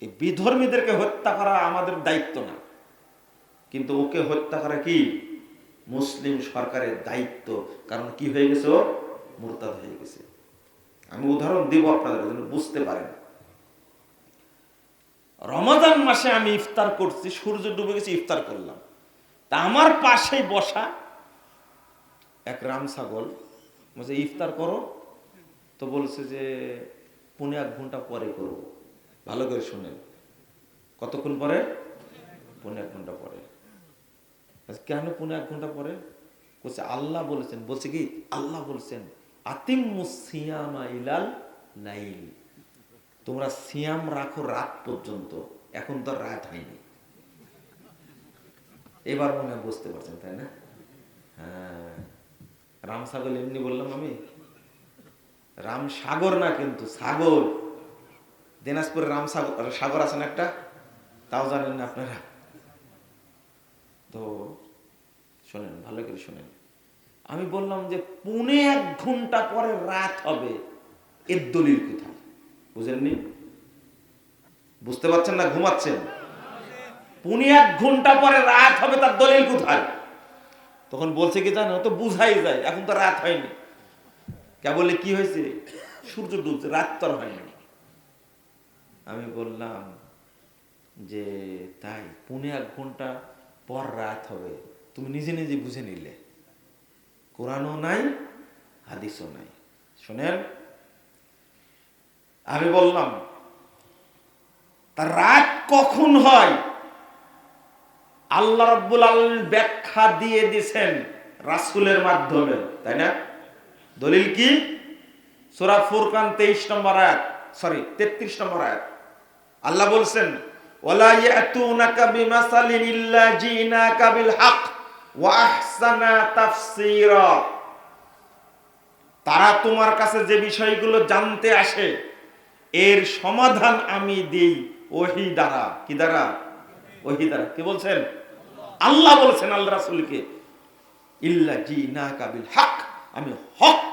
এই বিধর্মীদেরকে হত্যা করা আমাদের দায়িত্ব না। কিন্তু ওকে হত্যা করা কি? মুসলিম সরকারের দায়িত্ব। কারণ কি হয়ে গেছে ও? মুরতাদ হয়ে গেছে। আমি উদাহরণ দিব আপনাদের যেন বুঝতে পারেন। রমাদান মাসে আমি ইফতার করছি, সূর্য ডুবে গেছে, ইফতার করলাম। তা আমার পাশে বসা এক রাম ছাগল। বলছে, ইফতার করো? তো বলছে যে, পুনে এক ঘণ্টা পরে করব। ভালো করে শুনেন কতক্ষণ পরে? পুনে এক ঘণ্টা পরে। বলছে, কেন পুনে এক ঘণ্টা পরে? বলছে আল্লাহ বলেছেন। বলছে কি? আল্লাহ বলছেন আতিম সিয়ামা ইলাল লাইল। তোমরা সিয়াম রাখো রাত পর্যন্ত। এখন তো রাত হয়নি। এবার মনে হয় বুঝতে পারছেন তাই না? হ্যাঁ। রাম সাগর এমনি বললাম আমি? রাম সাগর না কিন্তু সাগর। দিনাজপুরে রাম সাগর সাগর আছে না একটা? তাও জানেন না আপনারা। তো শোনেন, ভালো করে শোনেন। আমি বললাম যে পুনে এক ঘণ্টা পরে রাত হবে। এর দলিল কোথায়? বুঝেননি? বুঝতে পারছেন না ঘুমাচ্ছেন? পুনে এক ঘণ্টা পরে রাত হবে, তার দলিল কোথায়? তখন বলছে কি জানো? তো বুঝাই যায়, এখন তো রাত হয়নি। কেবলে কি হয়েছে? সূর্য ডুবছে, রাত তো আর হয়নি। আমি বললাম যে, তাই, পুনে এক ঘণ্টা পর রাত হবে। তুমি নিজে নিজে বুঝে নিলে। কোরআনও নাই, হাদিসও নাই। শোনেন, আমি বললাম, তার রাত কখন হয়? আল্লাহ রব্বুল আল ব্যাখ্যা দিয়ে দিছেন রাসুলের মাধ্যমে, তাই না? দলিল কি? সুরা ফুরকান তেইশ নম্বর আয়াত, সরি, তেত্রিশ নম্বর আয়াত। আল্লাহ বলছেন তারা তোমার কাছে যে বিষয়গুলো জানতে আসে, এর সমাধান আমি দেই ওহি দ্বারা। কি দ্বারা? ওহি দ্বারা। কি বলছেন? আল্লাহ বলছেন আল্লাহ জিনা কাবিল হক আমি হক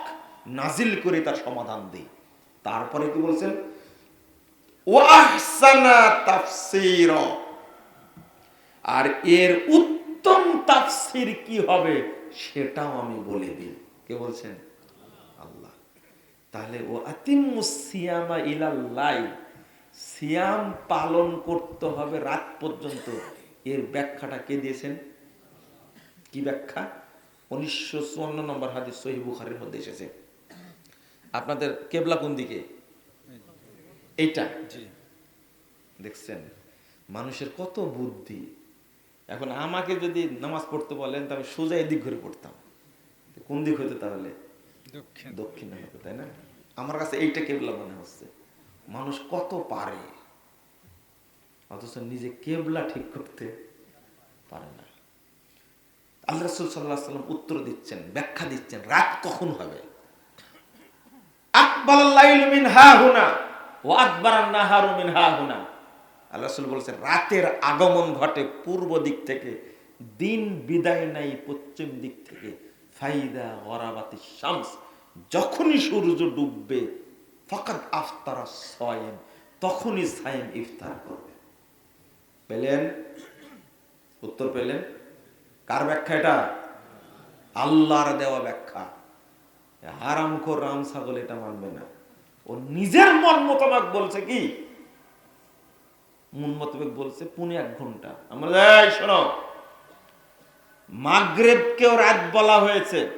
নাজিল করে তার সমাধান দিই। তারপরে কি বলছেন? আর এর উত্তম তাফসীর কি হবে সেটাও আমি বলে দিই। কে বলছেন? আল্লাহ। তাহলে ও আতিমুস সিয়ামা ইলাল্লাহ সিয়াম পালন করতে হবে রাত পর্যন্ত। এর ব্যাখ্যাটা কে দিয়েছেন? কি ব্যাখ্যা? উনিশশো চুয়ান্ন নম্বর হাদিস সহি বুখারের মধ্যে এসেছে। আপনাদের কেবলা কোন দিকে? এইটা। দেখছেন মানুষের কত বুদ্ধি। এখন আমাকে যদি নামাজ পড়তে বলেন তো আমি সোজা এদিক ঘুরে পড়তাম। কোন দিক হইতে তাহলে? দক্ষিণ। হবে তাই না? আমার কাছে এইটা কেবলা মনে হচ্ছে। মানুষ কত পারে? অথচ নিজে কেবলা ঠিক করতে পারে না। আল্লাহ রসুল সাল্লাহ সাল্লাম উত্তর দিচ্ছেন ব্যাখ্যা দিচ্ছেন রাত কখন হবে? আকবাল মিন হা হুনা। ও আকবর নাহারু মিন হা হুনা আল্লাহ রাতের আগমন ঘটে পূর্ব দিক থেকে, দিন বিদায় নাই পশ্চিম দিক থেকে। ফাইদা গরাবাতি যখনই সূর্য ডুববে ফকাত আফতারা সয়েম, তখনই সাইম ইফতার করবে। পেলেন? উত্তর পেলেন? কার ব্যাখ্যা এটা? আল্লাহর দেওয়া ব্যাখ্যা। হারাম খোর, রাম ছাগল এটা মানবে না। ও নিজের মন মোতাবেক বলছে কি? মন মোতাবেক বলছে পুনে এক ঘণ্টা। আমরা মাগরেবকেও রাত বলা হয়েছে।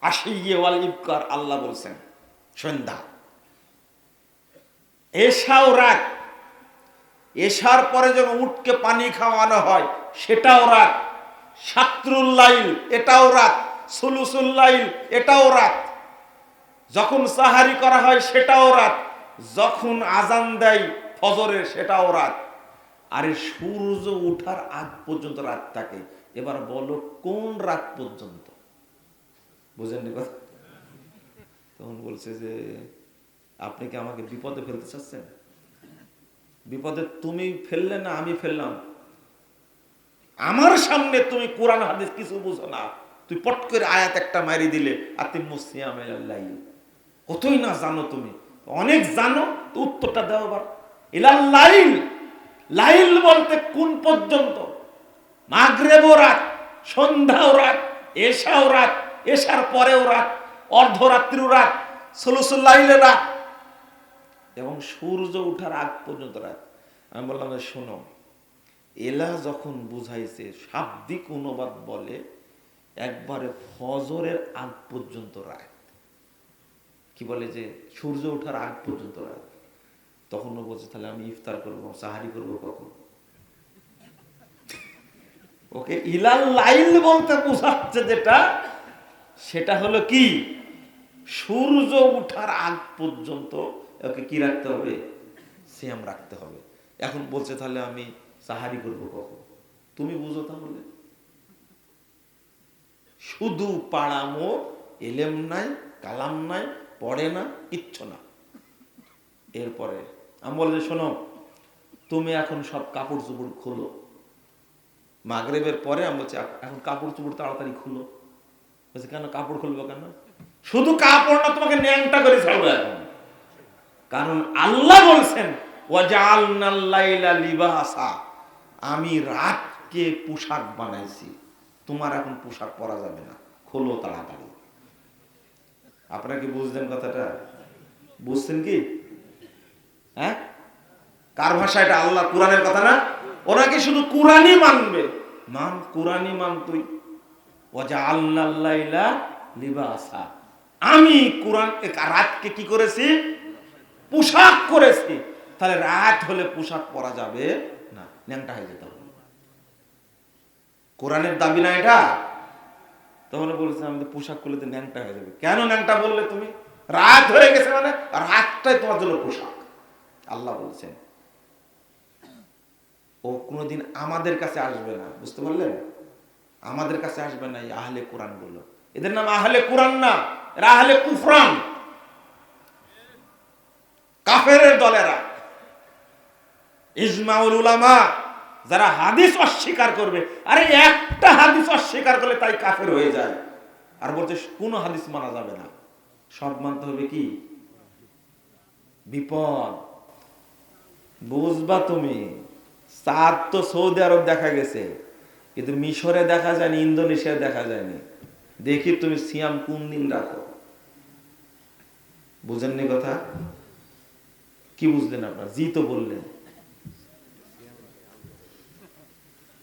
আশিয়ে ওয়াল ইবকার আল্লাহ বলছেন, সন্ধ্যা। এশাও রাত। এশার পরে যখন উঠকে পানি খাওয়ানো হয়, সেটাও রাত। সাতরুল্লাইল এটাও রাত। সুলুসুল্লাইল এটাও রাত। যখন সাহারি করা হয়, সেটাও রাত। যখন আজান দেয় ফজরের, সেটাও রাত। আরে সূর্য ওঠার আগ পর্যন্ত রাত থাকে। এবার বলো, কোন রাত পর্যন্ত? বুঝেননি কথা? তখন বলছে যে, আপনি কি আমাকে বিপদে ফেলতে চাচ্ছেন? বিপদে তুমি ফেললে না, আমি ফেললাম। আমার সামনে তুমি কোরআন, হাদিস কিছু বুঝো না। তুই পট করে আয়াত একটা মারি দিলে আতিম মুসিয়াম কতই না জানো তুমি? অনেক জানো, তো উত্তরটা দাও আবার। ইলাল লাইল। লাইল বলতে কোন পর্যন্ত? মাগরেবও রাত, সন্ধ্যাও রাত, এশাও রাত, এশার পরেও রাত, অর্ধরাত্রিও রাত সলুসুল্লাইলে রাত। এবং সূর্য ওঠার আগ পর্যন্ত রাত। আমি বললাম শোনো এলা যখন বুঝাইছে, শাব্দিক অনুবাদ বলে, একবারে ফজরের আগ পর্যন্ত রাত। কি বলে যে সূর্য ওঠার আগ পর্যন্ত রাত। তখন ও বলছে, তাহলে আমি ইফতার করব সাহারি করব কখন? ওকে ইলাল লাইল বলতে বোঝাচ্ছে যেটা, সেটা হলো কি? সূর্য উঠার আগ পর্যন্ত ওকে কি রাখতে হবে? সিয়াম রাখতে হবে। এখন বলছে, তাহলে আমি সাহারি করব কখন? তুমি বুঝো তাহলে। শুধু পাড়ামো, এলেম নাই, কালাম নাই পড়ে না, কিচ্ছু না। এরপরে আমি বলছি শোনো, তুমি এখন সব কাপড় চোপড় খোলো। মাগরেবের পরে আমি বলছি এখন কাপড় চুপড় তাড়াতাড়ি খুলো। বলছে, কেন কাপড় খুলবো কেন? শুধু কাপড় না, তোমাকে ন্যাংটা করে ছাড়বো এখন। কারণ আল্লাহ বলছেন লিবাসা। আমি রাতকে পোশাক বানাইছি। তোমার এখন পোশাক পরা যাবে না। খোলো তাড়াতাড়ি। আপনারা কি বুঝলেন কথাটা। বুঝছেন কি? হ্যাঁ? কার ভাষা এটা? আল্লাহ কোরআনের কথা না? ওরা কি শুধু কোরআনই মানবে? মান, কোরআনই মান তুই। ওজা আল্লাহ লিবাসা। আমি কোরআন রাতকে কি করেছি? পোশাক করেছি। তাহলে রাত হলে পোশাক পরা যাবে না। ন্যাংটা হয়ে যেতে হবে। কোরআনের দাবি না এটা? তখন বলেছে আমাদের পোশাক করলে ন্যাংটা হয়ে যাবে। কেন ন্যাংটা বললে তুমি? রাত হয়ে গেছে মানে রাতটাই তোমার জন্য পোশাক। আল্লাহ বলছেন, ও কোনোদিন আমাদের কাছে আসবে না। বুঝতে পারলেন? আমাদের কাছে আসবে না এই আহলে কোরআনগুলো এদের নাম আহলে কোরআন না, এরা আহলে কুফরান। কাফের দলেরা। ইজমাউল উলামা যারা হাদিস অস্বীকার করবে, আরে একটা হাদিস অস্বীকার করলে তাই কাফের হয়ে যায়। আর বলছে, কোন হাদিস মানা যাবে না। সব মানতে হবে কি? বিপদ। বুঝবা তুমি চাঁদ তো সৌদি আরব দেখা গেছে, কিন্তু মিশরে দেখা যায়নি, ইন্দোনেশিয়ায় দেখা যায়নি। দেখি তুমি সিয়াম কোন দিন রাখো। বুঝেননি কথা? কি বুঝলেন আপনার? জি তো বললেন।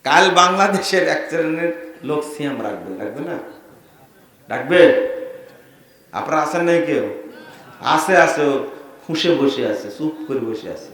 কাল বাংলাদেশের এক শ্রেণির লোক সিয়াম রাখবে রাখবে না? রাখবে? আপনারা আছেন নাই কেউ? আছে আছে খুশে বসে আছে, চুপ করে বসে আছে।